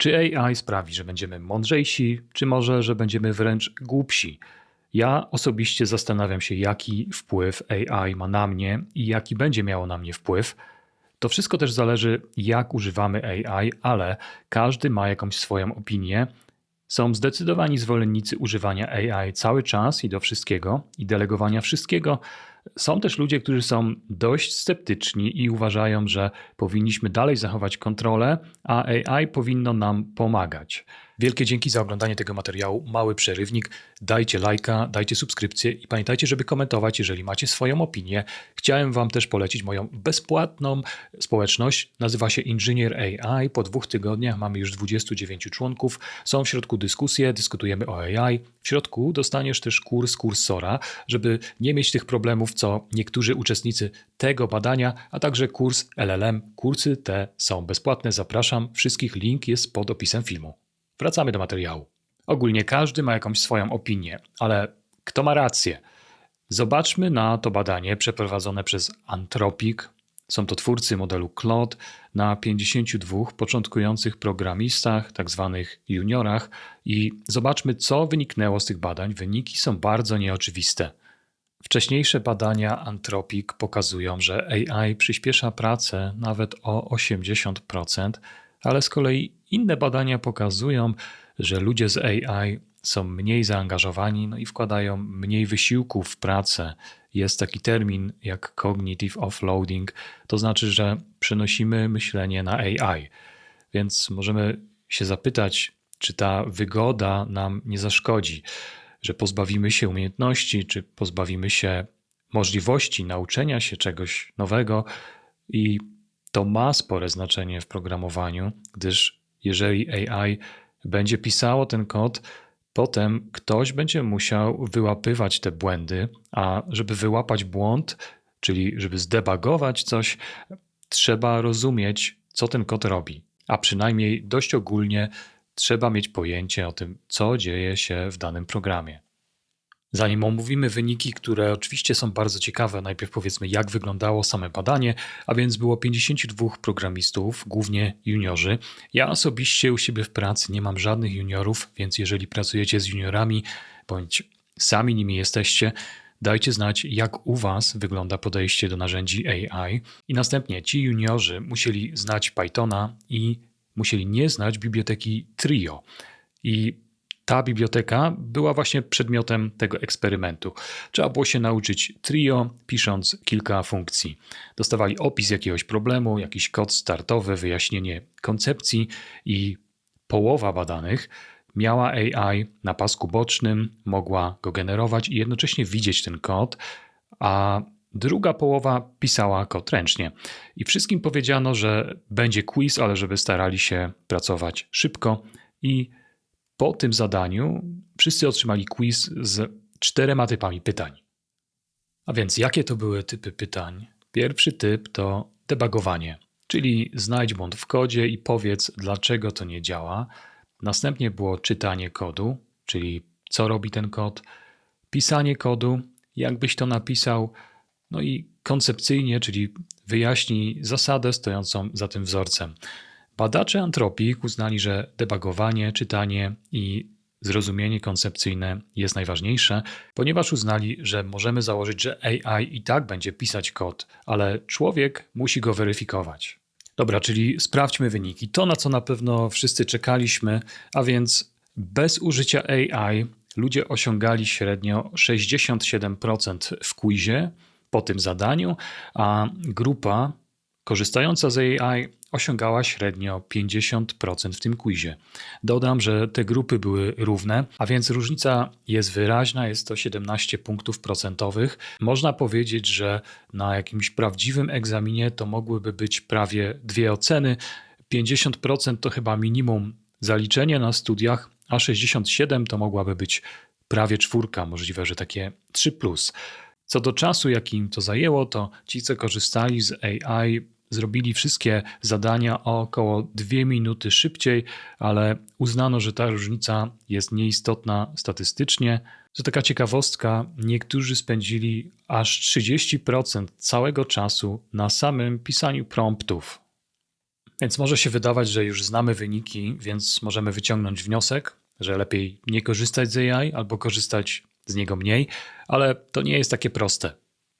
Czy AI sprawi, że będziemy mądrzejsi, czy może, że będziemy wręcz głupsi? Ja osobiście zastanawiam się, jaki wpływ AI ma na mnie i jaki będzie miało na mnie wpływ. To wszystko też zależy, jak używamy AI, ale każdy ma jakąś swoją opinię. Są zdecydowani zwolennicy używania AI cały czas i do wszystkiego i delegowania wszystkiego. Są też ludzie, którzy są dość sceptyczni i uważają, że powinniśmy dalej zachować kontrolę, a AI powinno nam pomagać. Wielkie dzięki za oglądanie tego materiału. Mały przerywnik. Dajcie lajka, dajcie subskrypcję i pamiętajcie, żeby komentować, jeżeli macie swoją opinię. Chciałem Wam też polecić moją bezpłatną społeczność. Nazywa się Inżynier AI. Po dwóch tygodniach mamy już 29 członków. Są w środku dyskusje, dyskutujemy o AI. W środku dostaniesz też kurs kursora, żeby nie mieć tych problemów, co niektórzy uczestnicy tego badania, a także kurs LLM. Kursy te są bezpłatne. Zapraszam wszystkich. Link jest pod opisem filmu. Wracamy do materiału. Ogólnie każdy ma jakąś swoją opinię, ale kto ma rację? Zobaczmy na to badanie przeprowadzone przez Anthropic. Są to twórcy modelu Claude na 52 początkujących programistach, tak zwanych juniorach, i zobaczmy, co wyniknęło z tych badań. Wyniki są bardzo nieoczywiste. Wcześniejsze badania Anthropic pokazują, że AI przyspiesza pracę nawet o 80%, ale z kolei inne badania pokazują, że ludzie z AI są mniej zaangażowani no i wkładają mniej wysiłku w pracę. Jest taki termin jak cognitive offloading, to znaczy, że przenosimy myślenie na AI. Więc możemy się zapytać, czy ta wygoda nam nie zaszkodzi, że pozbawimy się umiejętności, czy pozbawimy się możliwości nauczenia się czegoś nowego i to ma spore znaczenie w programowaniu, gdyż jeżeli AI będzie pisało ten kod, potem ktoś będzie musiał wyłapywać te błędy, a żeby wyłapać błąd, czyli żeby zdebagować coś, trzeba rozumieć, co ten kod robi. A przynajmniej dość ogólnie trzeba mieć pojęcie o tym, co dzieje się w danym programie. Zanim omówimy wyniki, które oczywiście są bardzo ciekawe, najpierw powiedzmy, jak wyglądało same badanie, a więc było 52 programistów, głównie juniorzy. Ja osobiście u siebie w pracy nie mam żadnych juniorów, więc jeżeli pracujecie z juniorami bądź sami nimi jesteście, dajcie znać, jak u Was wygląda podejście do narzędzi AI. I następnie ci juniorzy musieli znać Pythona i musieli nie znać biblioteki Trio. I ta biblioteka była właśnie przedmiotem tego eksperymentu. Trzeba było się nauczyć trio, pisząc kilka funkcji. Dostawali opis jakiegoś problemu, jakiś kod startowy, wyjaśnienie koncepcji i połowa badanych miała AI na pasku bocznym, mogła go generować i jednocześnie widzieć ten kod, a druga połowa pisała kod ręcznie. I wszystkim powiedziano, że będzie quiz, ale żeby starali się pracować szybko i po tym zadaniu wszyscy otrzymali quiz z czterema typami pytań. A więc jakie to były typy pytań? Pierwszy typ to debugowanie, czyli znajdź błąd w kodzie i powiedz, dlaczego to nie działa. Następnie było czytanie kodu, czyli co robi ten kod, pisanie kodu, jakbyś to napisał, no i koncepcyjnie, czyli wyjaśnij zasadę stojącą za tym wzorcem. Badacze antropii uznali, że debugowanie, czytanie i zrozumienie koncepcyjne jest najważniejsze, ponieważ uznali, że możemy założyć, że AI i tak będzie pisać kod, ale człowiek musi go weryfikować. Dobra, czyli sprawdźmy wyniki. To, na co na pewno wszyscy czekaliśmy, a więc bez użycia AI ludzie osiągali średnio 67% w quizie po tym zadaniu, a grupa korzystająca z AI osiągała średnio 50% w tym quizie. Dodam, że te grupy były równe, a więc różnica jest wyraźna, jest to 17 punktów procentowych. Można powiedzieć, że na jakimś prawdziwym egzaminie to mogłyby być prawie dwie oceny. 50% to chyba minimum zaliczenie na studiach, a 67 to mogłaby być prawie czwórka, możliwe, że takie 3. Co do czasu, jaki im to zajęło, to ci, co korzystali z AI, zrobili wszystkie zadania o około 2 minuty szybciej, ale uznano, że ta różnica jest nieistotna statystycznie. To taka ciekawostka, niektórzy spędzili aż 30% całego czasu na samym pisaniu promptów. Więc może się wydawać, że już znamy wyniki, więc możemy wyciągnąć wniosek, że lepiej nie korzystać z AI albo korzystać z niego mniej, ale to nie jest takie proste.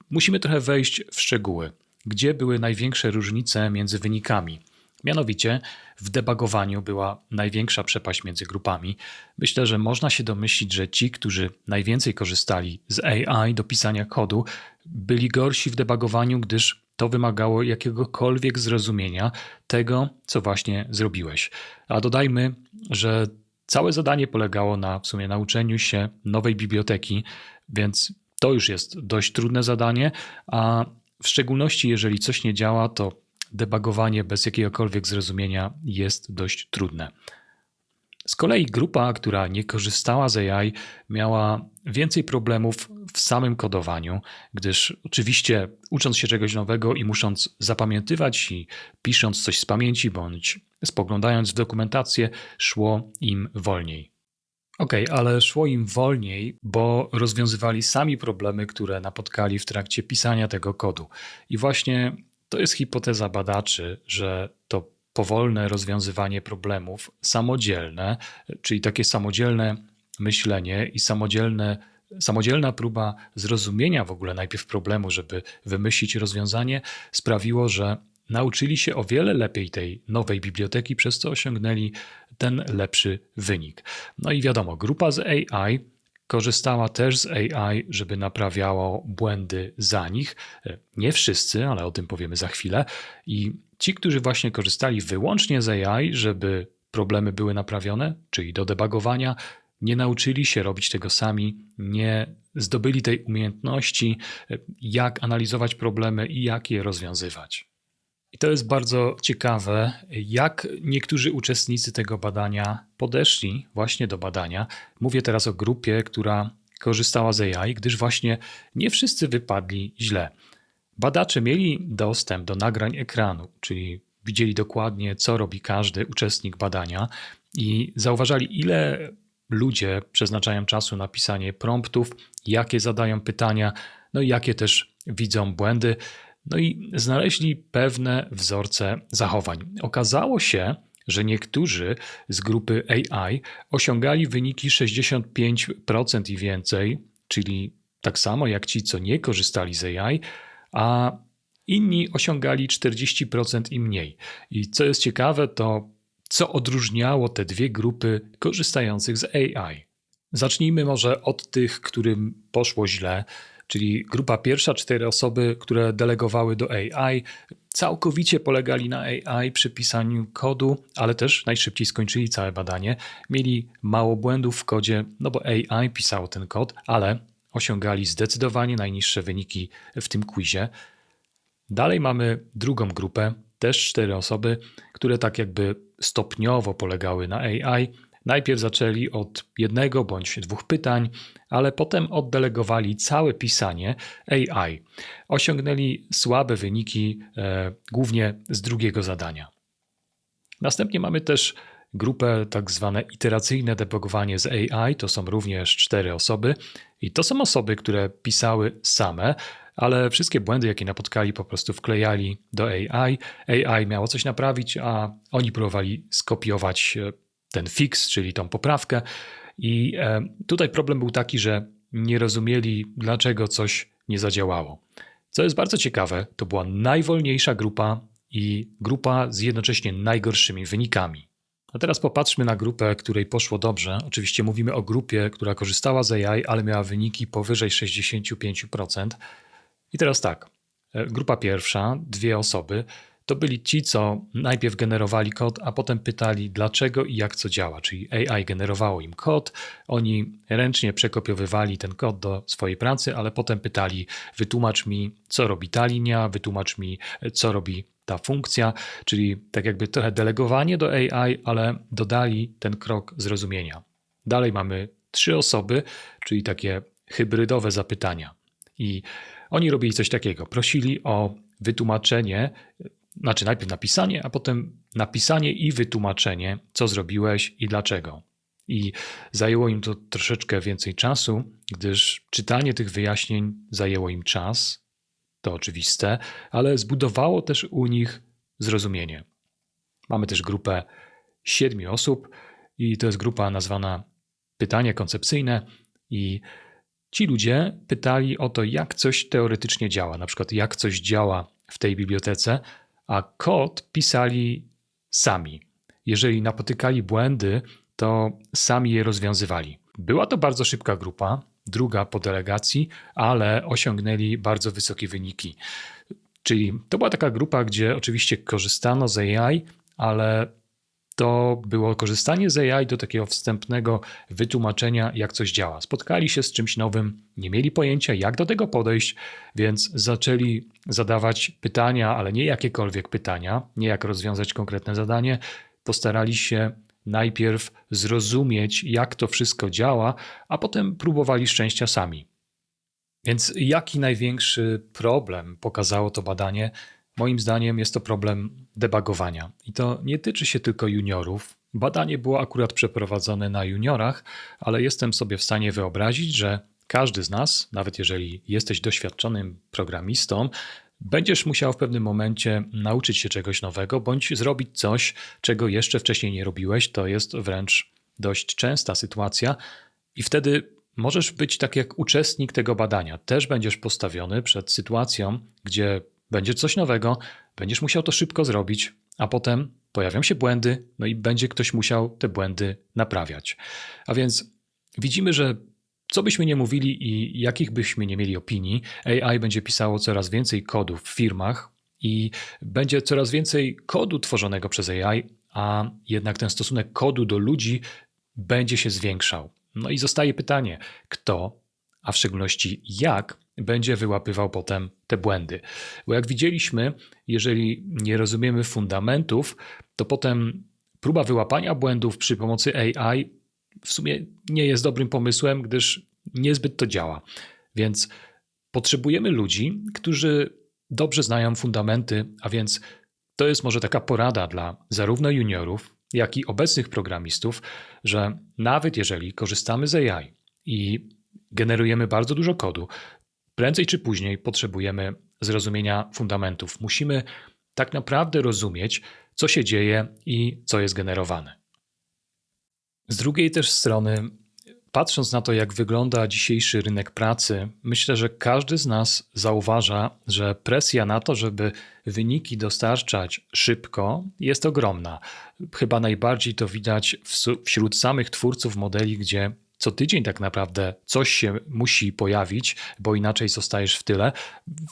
Musimy trochę wejść w szczegóły. Gdzie były największe różnice między wynikami? Mianowicie w debugowaniu była największa przepaść między grupami. Myślę, że można się domyślić, że ci, którzy najwięcej korzystali z AI do pisania kodu, byli gorsi w debugowaniu, gdyż to wymagało jakiegokolwiek zrozumienia tego, co właśnie zrobiłeś. A dodajmy, że całe zadanie polegało na w sumie nauczeniu się nowej biblioteki, więc to już jest dość trudne zadanie, a w szczególności jeżeli coś nie działa, to debugowanie bez jakiegokolwiek zrozumienia jest dość trudne. Z kolei grupa, która nie korzystała z AI, miała więcej problemów w samym kodowaniu, gdyż oczywiście ucząc się czegoś nowego i musząc zapamiętywać i pisząc coś z pamięci bądź spoglądając w dokumentację, szło im wolniej. Ok, ale szło im wolniej, bo rozwiązywali sami problemy, które napotkali w trakcie pisania tego kodu. I właśnie to jest hipoteza badaczy, że to powolne rozwiązywanie problemów, samodzielne, czyli takie samodzielne myślenie i samodzielne, samodzielna próba zrozumienia w ogóle najpierw problemu, żeby wymyślić rozwiązanie, sprawiło, że nauczyli się o wiele lepiej tej nowej biblioteki, przez co osiągnęli ten lepszy wynik. No i wiadomo, grupa z AI korzystała też z AI, żeby naprawiało błędy za nich. Nie wszyscy, ale o tym powiemy za chwilę. I ci, którzy właśnie korzystali wyłącznie z AI, żeby problemy były naprawione, czyli do debugowania, nie nauczyli się robić tego sami, nie zdobyli tej umiejętności, jak analizować problemy i jak je rozwiązywać. I to jest bardzo ciekawe, jak niektórzy uczestnicy tego badania podeszli właśnie do badania. Mówię teraz o grupie, która korzystała z AI, gdyż właśnie nie wszyscy wypadli źle. Badacze mieli dostęp do nagrań ekranu, czyli widzieli dokładnie, co robi każdy uczestnik badania i zauważali, ile ludzie przeznaczają czasu na pisanie promptów, jakie zadają pytania, no i jakie też widzą błędy. No i znaleźli pewne wzorce zachowań. Okazało się, że niektórzy z grupy AI osiągali wyniki 65% i więcej, czyli tak samo jak ci, co nie korzystali z AI, a inni osiągali 40% i mniej. I co jest ciekawe, to co odróżniało te dwie grupy korzystających z AI. Zacznijmy może od tych, którym poszło źle, czyli grupa pierwsza, cztery osoby, które delegowały do AI, całkowicie polegali na AI przy pisaniu kodu, ale też najszybciej skończyli całe badanie. Mieli mało błędów w kodzie, no bo AI pisało ten kod, ale osiągali zdecydowanie najniższe wyniki w tym quizie. Dalej mamy drugą grupę, też cztery osoby, które tak jakby stopniowo polegały na AI. Najpierw zaczęli od jednego bądź dwóch pytań, ale potem oddelegowali całe pisanie AI. Osiągnęli słabe wyniki, e, głównie z drugiego zadania. Następnie mamy też grupę tak zwane iteracyjne debugowanie z AI. To są również cztery osoby i to są osoby, które pisały same, ale wszystkie błędy, jakie napotkali, po prostu wklejali do AI. AI miało coś naprawić, a oni próbowali skopiować e, ten fix, czyli tą poprawkę. I e, tutaj problem był taki, że nie rozumieli, dlaczego coś nie zadziałało. Co jest bardzo ciekawe, to była najwolniejsza grupa i grupa z jednocześnie najgorszymi wynikami. A teraz popatrzmy na grupę, której poszło dobrze. Oczywiście mówimy o grupie, która korzystała z AI, ale miała wyniki powyżej 65%. I teraz tak, e, grupa pierwsza, dwie osoby, to byli ci, co najpierw generowali kod, a potem pytali dlaczego i jak co działa. Czyli AI generowało im kod, oni ręcznie przekopiowywali ten kod do swojej pracy, ale potem pytali: wytłumacz mi, co robi ta linia, wytłumacz mi, co robi ta funkcja, czyli tak jakby trochę delegowanie do AI, ale dodali ten krok zrozumienia. Dalej mamy trzy osoby, czyli takie hybrydowe zapytania. I oni robili coś takiego. Prosili o wytłumaczenie, znaczy najpierw napisanie, a potem napisanie i wytłumaczenie, co zrobiłeś i dlaczego. I zajęło im to troszeczkę więcej czasu, gdyż czytanie tych wyjaśnień zajęło im czas, to oczywiste, ale zbudowało też u nich zrozumienie. Mamy też grupę siedmiu osób i to jest grupa nazwana Pytania koncepcyjne i ci ludzie pytali o to, jak coś teoretycznie działa, na przykład jak coś działa w tej bibliotece, a kod pisali sami. Jeżeli napotykali błędy, to sami je rozwiązywali. Była to bardzo szybka grupa, druga po delegacji, ale osiągnęli bardzo wysokie wyniki. Czyli to była taka grupa, gdzie oczywiście korzystano z AI, ale to było korzystanie z AI do takiego wstępnego wytłumaczenia, jak coś działa. Spotkali się z czymś nowym, nie mieli pojęcia, jak do tego podejść, więc zaczęli zadawać pytania, ale nie jakiekolwiek pytania, nie jak rozwiązać konkretne zadanie. Postarali się najpierw zrozumieć, jak to wszystko działa, a potem próbowali szczęścia sami. Więc jaki największy problem pokazało to badanie? Moim zdaniem jest to problem debugowania. I to nie tyczy się tylko juniorów. Badanie było akurat przeprowadzone na juniorach, ale jestem sobie w stanie wyobrazić, że każdy z nas, nawet jeżeli jesteś doświadczonym programistą, będziesz musiał w pewnym momencie nauczyć się czegoś nowego bądź zrobić coś, czego jeszcze wcześniej nie robiłeś. To jest wręcz dość częsta sytuacja, i wtedy możesz być tak jak uczestnik tego badania. Też będziesz postawiony przed sytuacją, gdzie będzie coś nowego, będziesz musiał to szybko zrobić, a potem pojawią się błędy, no i będzie ktoś musiał te błędy naprawiać. A więc widzimy, że co byśmy nie mówili i jakich byśmy nie mieli opinii, AI będzie pisało coraz więcej kodów w firmach i będzie coraz więcej kodu tworzonego przez AI, a jednak ten stosunek kodu do ludzi będzie się zwiększał. No i zostaje pytanie, kto, a w szczególności jak, będzie wyłapywał potem te błędy. Bo jak widzieliśmy, jeżeli nie rozumiemy fundamentów, to potem próba wyłapania błędów przy pomocy AI w sumie nie jest dobrym pomysłem, gdyż niezbyt to działa. Więc potrzebujemy ludzi, którzy dobrze znają fundamenty, a więc to jest może taka porada dla zarówno juniorów, jak i obecnych programistów, że nawet jeżeli korzystamy z AI i generujemy bardzo dużo kodu, prędzej czy później potrzebujemy zrozumienia fundamentów. Musimy tak naprawdę rozumieć, co się dzieje i co jest generowane. Z drugiej też strony, patrząc na to, jak wygląda dzisiejszy rynek pracy, myślę, że każdy z nas zauważa, że presja na to, żeby wyniki dostarczać szybko, jest ogromna. Chyba najbardziej to widać wśród samych twórców modeli, gdzie co tydzień tak naprawdę coś się musi pojawić, bo inaczej zostajesz w tyle.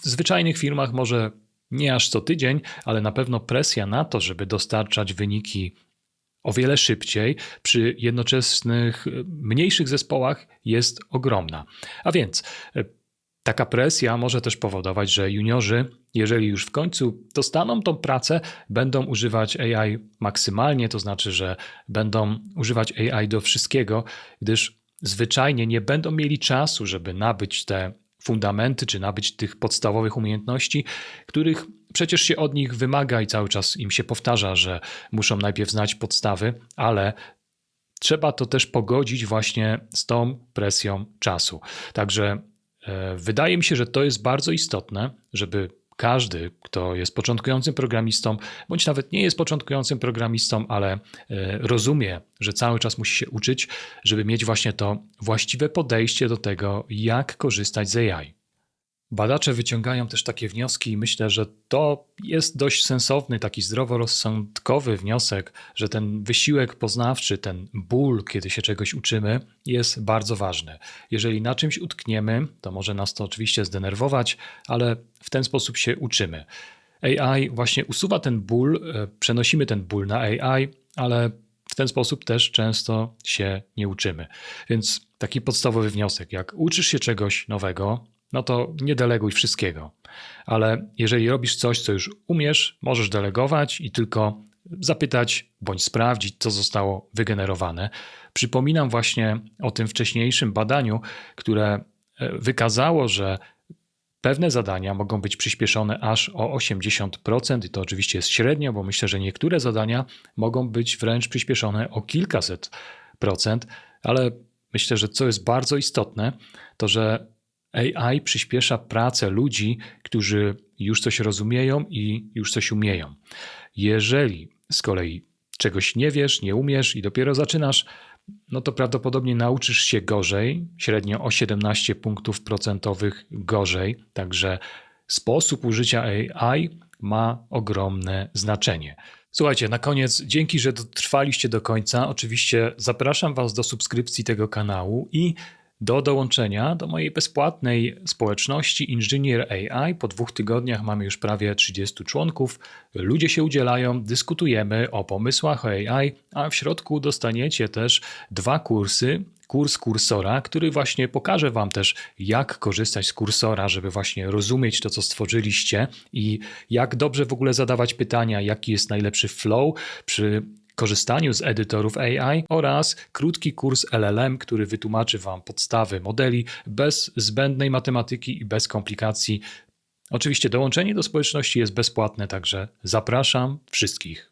W zwyczajnych firmach może nie aż co tydzień, ale na pewno presja na to, żeby dostarczać wyniki o wiele szybciej przy jednoczesnych mniejszych zespołach jest ogromna. A więc e, taka presja może też powodować, że juniorzy, jeżeli już w końcu dostaną tą pracę, będą używać AI maksymalnie, to znaczy, że będą używać AI do wszystkiego, gdyż zwyczajnie nie będą mieli czasu, żeby nabyć te fundamenty, czy nabyć tych podstawowych umiejętności, których przecież się od nich wymaga i cały czas im się powtarza, że muszą najpierw znać podstawy, ale trzeba to też pogodzić właśnie z tą presją czasu. Także e, wydaje mi się, że to jest bardzo istotne, żeby każdy, kto jest początkującym programistą, bądź nawet nie jest początkującym programistą, ale e, rozumie, że cały czas musi się uczyć, żeby mieć właśnie to właściwe podejście do tego, jak korzystać z AI. Badacze wyciągają też takie wnioski i myślę, że to jest dość sensowny, taki zdroworozsądkowy wniosek, że ten wysiłek poznawczy, ten ból, kiedy się czegoś uczymy, jest bardzo ważny. Jeżeli na czymś utkniemy, to może nas to oczywiście zdenerwować, ale w ten sposób się uczymy. AI właśnie usuwa ten ból, e, przenosimy ten ból na AI, ale w ten sposób też często się nie uczymy. Więc taki podstawowy wniosek, jak uczysz się czegoś nowego, no to nie deleguj wszystkiego. Ale jeżeli robisz coś, co już umiesz, możesz delegować i tylko zapytać bądź sprawdzić, co zostało wygenerowane. Przypominam właśnie o tym wcześniejszym badaniu, które e, wykazało, że pewne zadania mogą być przyspieszone aż o 80%, i to oczywiście jest średnio, bo myślę, że niektóre zadania mogą być wręcz przyspieszone o kilkaset procent, ale myślę, że co jest bardzo istotne, to że AI przyspiesza pracę ludzi, którzy już coś rozumieją i już coś umieją. Jeżeli z kolei czegoś nie wiesz, nie umiesz i dopiero zaczynasz, no to prawdopodobnie nauczysz się gorzej, średnio o 17 punktów procentowych gorzej. Także sposób użycia AI ma ogromne znaczenie. Słuchajcie, na koniec, dzięki, że dotrwaliście do końca. Oczywiście zapraszam Was do subskrypcji tego kanału i do dołączenia do mojej bezpłatnej społeczności Inżynier AI. Po dwóch tygodniach mamy już prawie 30 członków. Ludzie się udzielają, dyskutujemy o pomysłach o AI, a w środku dostaniecie też dwa kursy. Kurs kursora, który właśnie pokaże Wam też, jak korzystać z kursora, żeby właśnie rozumieć to, co stworzyliście i jak dobrze w ogóle zadawać pytania, jaki jest najlepszy flow przy korzystaniu z edytorów AI oraz krótki kurs LLM, który wytłumaczy Wam podstawy modeli bez zbędnej matematyki i bez komplikacji. Oczywiście dołączenie do społeczności jest bezpłatne, także zapraszam wszystkich.